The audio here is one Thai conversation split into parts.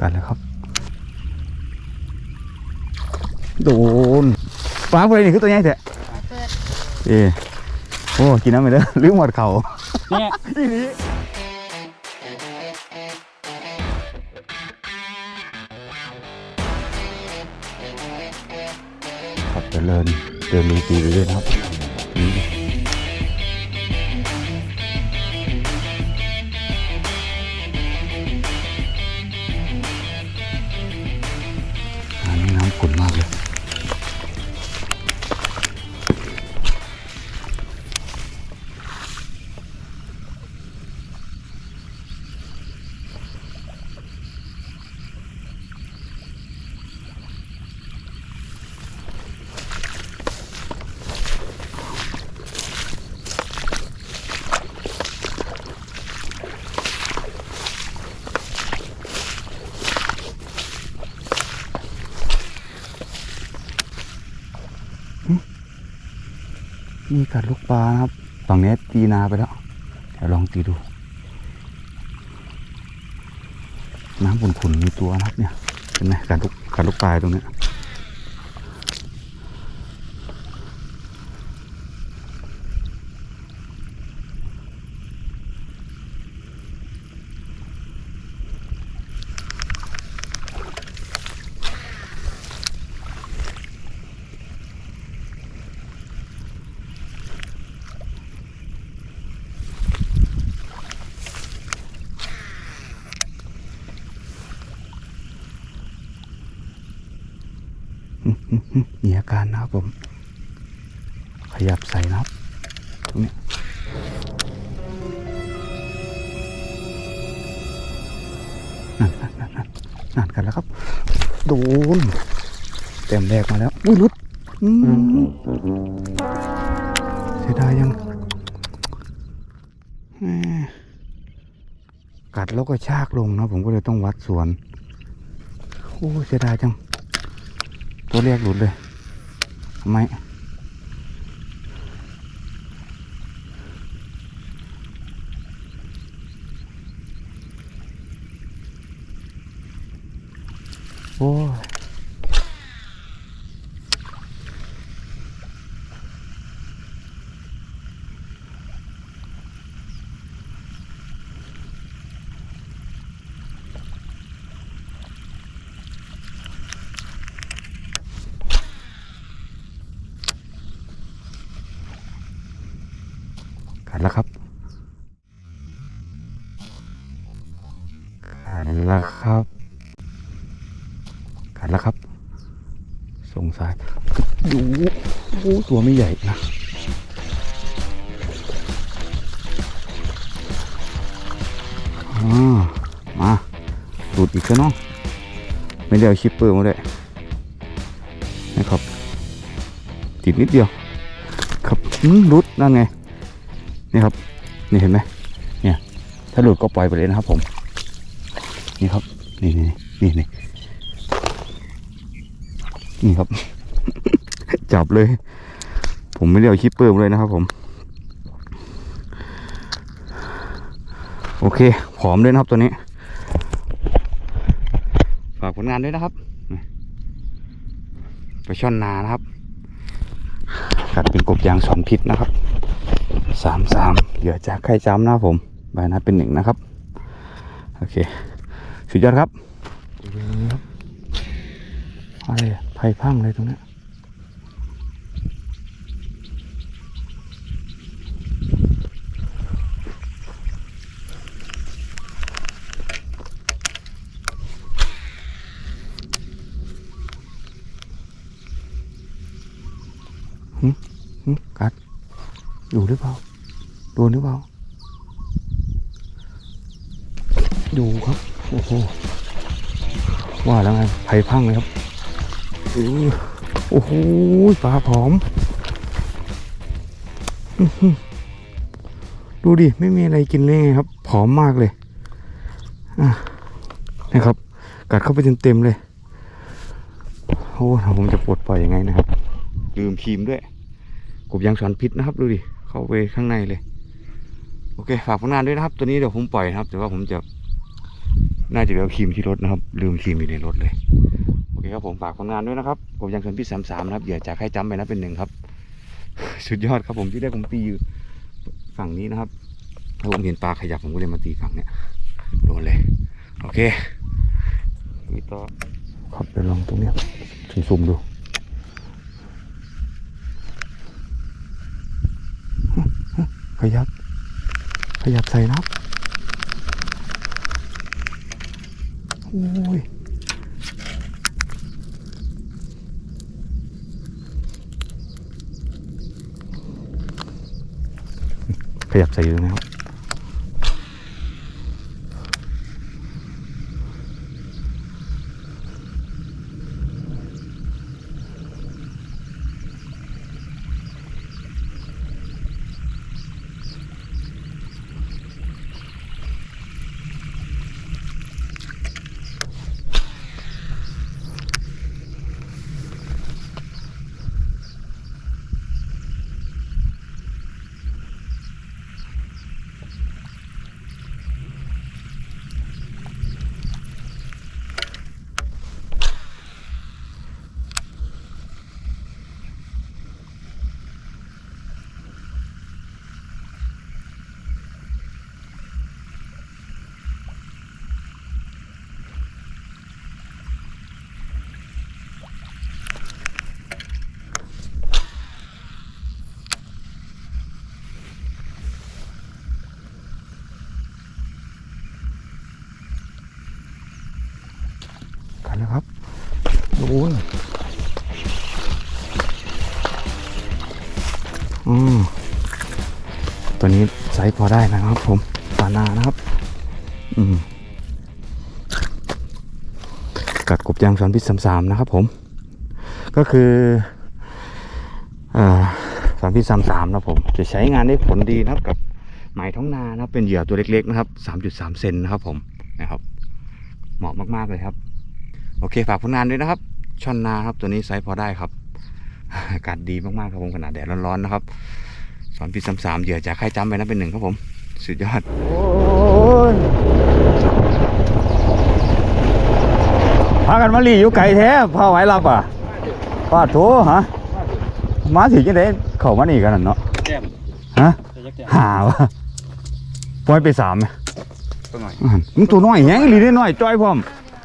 กันแล้วครับ โดนปลาอะไรนี่คือตัวใหญ่แท้เปิดเอ้โอ้กินน้ำไปเลยลืมหมดเข่าเนี่ยอีนี้ครับเจริญเดินลุยตีไปเรื่อยนะครับ มีกัดลูกปลานะครับฝั่งนี้ตีนาไปแล้วเดี๋ยวลองตีดู น้ำขุ่นๆมีตัวนะครับเนี่ยเห็นไหมกัดลูกกัดลูกปลาตรงนี้ยมี อาการนะครับผม ขยับใส่นะครับตรงนี้นั่นนั่นนั่นนั่นกันแล้วครับ โดน เต็มแรกมาแล้ว อุ้ยลุดเสียดายยังกัดแล้วก็ชากลงนะผมก็เลยต้องวัดสวน โอ้เสียดายจัง ตัวเรียกหลุดเลย ไมโอ้ ยกัดแล้วครับกัดแล้วครับกัดแล้วครับ สงสารดูโอ้ตัวไม่ใหญ่นะอ่ามาดูดอีกแล้วเนาะไม่ได้เอาชิปเปอร์มาด้วยนะครับ ติดนิดเดียว ครับอืมรุดนั่นไง นี่ครับ นี่เห็นไหมเนี่ย ถ้าหลุดก็ปล่อยไปเลยนะครับผม นี่ครับ นี่นี่นี่นี่นี่ครับ จับเลย ผมไม่ได้เอาชิปเปอร์มเลยนะครับผม โอเค ผอมเลยนะครับตัวนี้ ฝากผลงานด้วยนะครับไปลาช่อนนานะครับกัดเป็นกบยางสอนพิษนะครับ สามสามเหยื่อจากไข่จ้ำนะผมใบนัดเป็นหนึ่งนะครับ โอเคสุดยอดครับอะไรไผ่พังเลยตรงนี้หึหึกัดอยู่หรือเปล่า โดนหรือเปล่าอยู่ครับ โอ้โห ว่าแล้วไงไผ่พังเลยครับอือโอ้โหปลาผอม ดูดิ ไม่มีอะไรกินเลยครับ ผอมมากเลยอะนะครับ กัดเข้าไปเต็มๆเลย โอ้ผมจะปลดปล่อยยังไงนะครับ ลืมครีมด้วยกบยางสอนพิษนะครับ ดูดิ เข้าไปข้างในเลย เคฝากผลงานด้วยนะครับ ตัวนี้เดี๋ยวผมปล่อยนะครับ แต่ว่าผมจะน่าจะไปเอาครีมที่รถนะครับ ลืมครีมอยู่ในรถเลย โอเคครับผมฝากผลงานด้วยนะครับผมยังชนพี่สามสามนะครับเหยื่อจากให้จำไปนะเป็นหนึ่งครับ สุดยอดครับผมที่ได้ผมตีอยู่ฝั่งนี้นะครับแล้วผมเห็นปลาขยับผมก็เลยมาตีฝั่งเนี้ยโดนเลยโอเคมีต่อครับไปลองตรงเนี้ยซุ่มๆดูขยับ ขยับใส่น้ำโอ้ยขยับใส่ดูนะครับ ตัวนี้ไซส์พอได้นะครับผมปานานะครับ อืมกัดกบยางสอนพิษสามสามนะครับผม ก็คืออ่าสอนพิษสามสามนะครับผม จะใช้งานได้ผลดีนะครับกับไหมท้องนานะครับเป็นเหยื่อตัวเล็กๆนะครับสามจุดสามเซนนะครับผมนะครับ เหมาะมากๆเลยครับ โอเคฝากผลงานด้วยนะครับ ช่อนนาครับตัวนี้ไซส์พอได้ครับ อากาศดีมากๆครับผมขนาดแดดร้อนๆนะครับ สอนปีสามสามเหยื่อจากใครจำไปนะเป็นหนึ่งครับผม สุดยอดโอ้ยพากันมาลีอยู่ไกลแท้พาไว้รับอะป้าโถฮะมาถึงยังไงเข้ามานี่กันน่ะเนาะแก้มฮะจะยักแก้มหาวะปล่อยไปสามไหมตัวหน่อยอื้อหือมึงตัวน้อยแหงอีหลีได้น้อยจ้อยพร้อม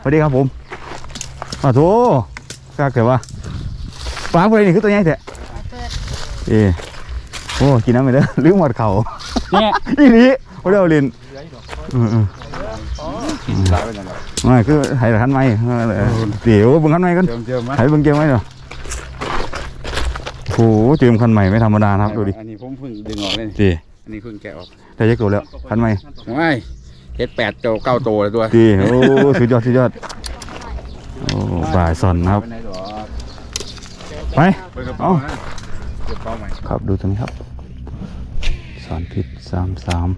สวัสดีครับผมมาโถกล้าเกิดว่าปลาพวกนี้นี่คือตัวใหญ่แท้เอ โอ้กินน้ำไปเด้อลืมหมดเข่าเนี่ยอีหลีโอ้เดี๋ยวลินอือลายไปนั่นแหละๆไม่คือให้ขันไม้เออเออเดี๋ยวเบิ่งขันไม้กันเจิมเจิมมั้ยให้เบิ่งเกมไว้เนาะโอ้โหเตรียมคันใหม่ไม่ธรรมดานะครับดูดิอันนี้ผมเพิ่งดึงออกเลยดีอันนี้เพิ่งแกะออกได้ยักตัวแล้วคันใหม่ว้ายเฮ็ดแปดโตเก้าโตเลยตัวดีโอ้สุดยอดสุดยอดโอ้บ่ายสอนนะครับไปไหนตัวไปเปิดกระเป๋านะเก็บเป๋าใหม่ครับดูตรงนี้ครับ สอนพิษสามสาม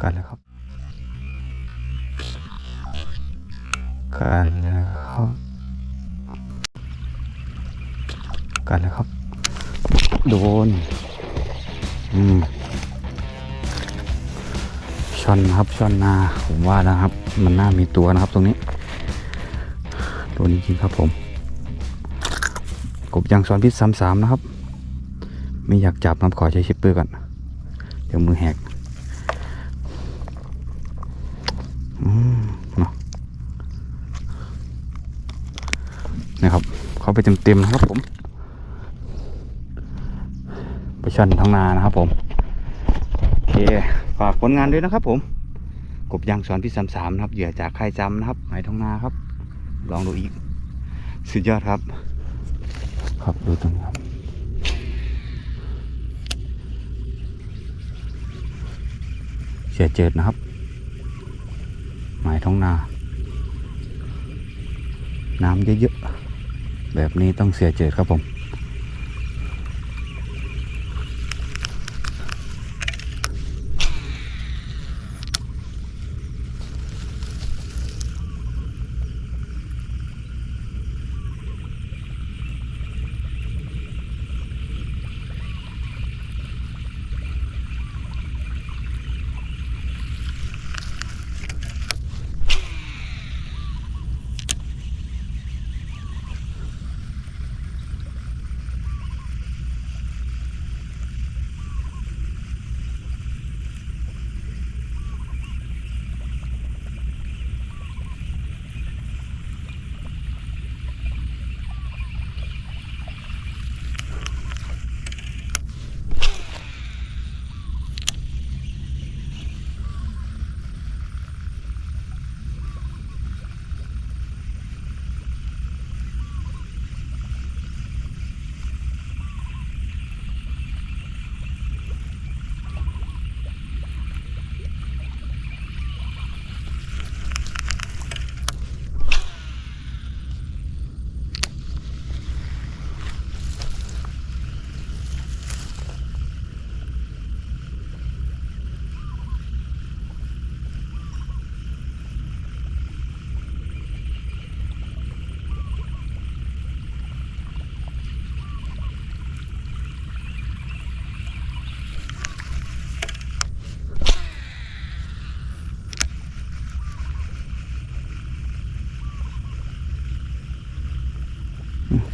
กันแล้วครับกันแล้วครับกันแล้วครับ โดน อืม ช่อนนะครับช่อนนาผมว่านะครับ มันน่ามีตัวนะครับตรงนี้ ตัวนี้จริงครับผม กบยางซ้อนพิษซ้ำสามนะครับ ไม่อยากจับนะครับขอใช้ชิปเปอร์ก่อน เดี๋ยวมือแหกอนะนะครับ เขาไปเต็มๆนะครับผม ไปช่อนท้องนานะครับผม เคฝากผลงานด้วยนะครับผม กบยางสอนพี่สามสามนะครับเหยื่อจากใครจำนะครับหมายทองนาครับ ลองดูอีก สุดยอดครับ ครับดูตรงนี้ครับเสียเจิดนะครับ หมายท้องนา น้ำเยอะๆ แบบนี้ต้องเสียเจิดครับผม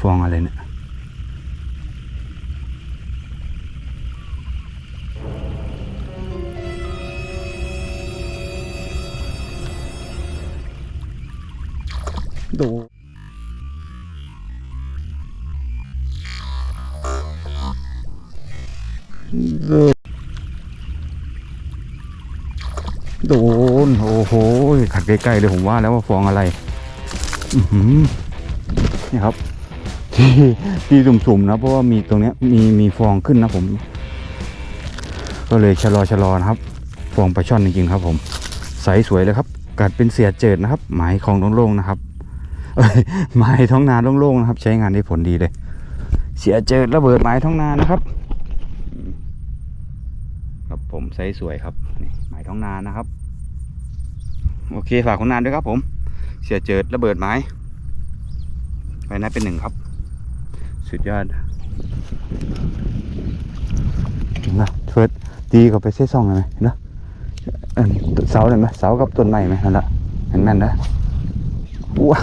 ฟองอะไรเนี่ยดูเออโดนโอ้โหขัดใกล้ๆเลยผมว่าแล้วว่าฟองอะไร อือหือนี่ครับ ที่ที่สุ่มๆนะเพราะว่ามีตรงเนี้ยมีมีฟองขึ้นนะผม ก็เลยชะลอชะลอนะครับ ฟองปลาช่อนจริงๆครับผมใสสวยเลยครับ กัดเป็นเสียเจิดนะครับ หมายของโล่งๆนะครับเอ้ยหมายท้องนาโล่งๆนะครับ ใช้งานได้ผลดีเลย เสียเจิดระเบิดหมายท้องนานะครับ ครับผมไซส์สวยครับนี่หมายท้องนานะครับ โอเคฝากคนนานด้วยครับผม เสียเจิดระเบิดไม้ไปนัดเป็นหนึ่งครับ สุดยอดนไหมเฟิร์สตีก็ไปเส้ซ่องเลยไหมเห็นไหมเสาเลยไหมเสากับต้นไม้ไหมนั่นแหละเห็นแม่นนะว้า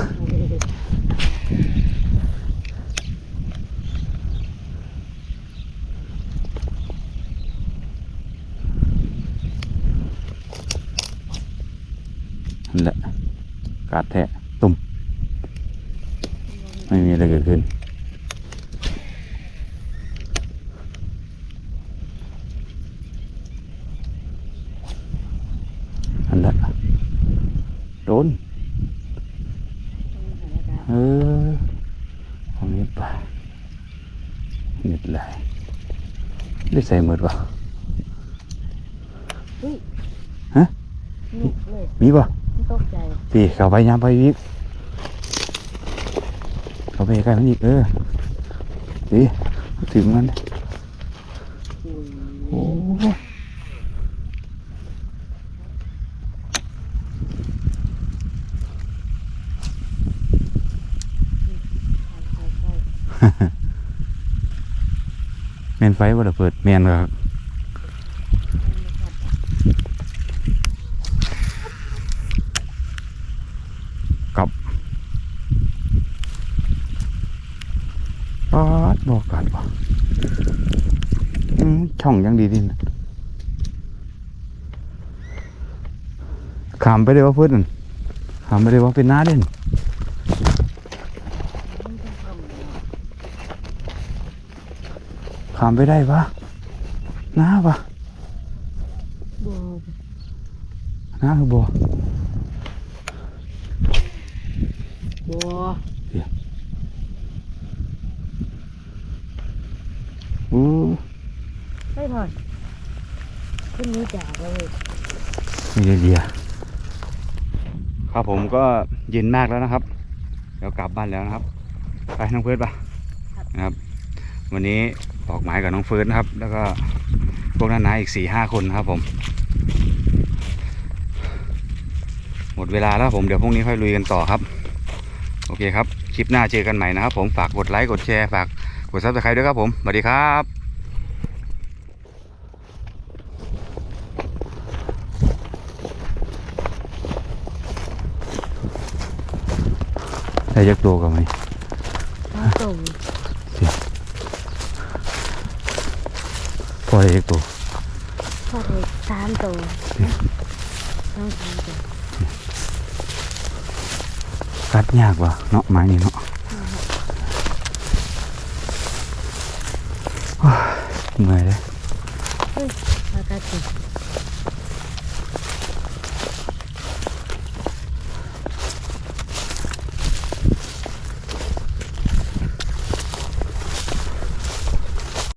นั่นแหละกาดแทะตุ่มไม่มีอะไรเกิดขึ้น อันละโดน เออตรงนี้ไปนิดเลยได้ ใส่หมดวะลุกเลยมีปะตกใจพี่เข้าไปยามไปอีกเข้าไปใกล้มันอีกเออดีถึงมันโอ้ แมนไฟว่าเปิดแมนครับกับปาดบอกกันปะอืมช่องยังดีดินขามไปเลยว่าเพื่อนขามไปเลยว่าเป็นน้าเด่น ขามไปได้ปะน้าปะบัวน้าคือบัวบัวอู้ไม่พอขึ้นนี้จากเลยมีเดียครับผมก็เย็นมากแล้วนะครับ เดี๋ยวกลับบ้านแล้วนะครับ ไปน้องเฟิร์สปะนะครับ วันนี้ ออกหมายกับน้องเฟิร์สนครับ แล้วก็พวกนั้นนาอีกสี่ห้าคนครับผม หมดเวลาแล้วผมเดี๋ยวพรุ่งนี้ค่อยลุยกันต่อครับ โอเคครับ คลิปหน้าเจอกันใหม่นะครับผมฝากกดไลค์กดแชร์ฝากกดซับสไครต์ด้วยครับผมสวัสดีครับได้ยักษ์โตกับไหม น้องส่ง พอได้ยักษ์โตพ่อเด็กสามตัวน้องสามตัวกัดยากว่ะเนาะไม้นี่เนาะโอ้ยเมื่อยเลยปลากระติก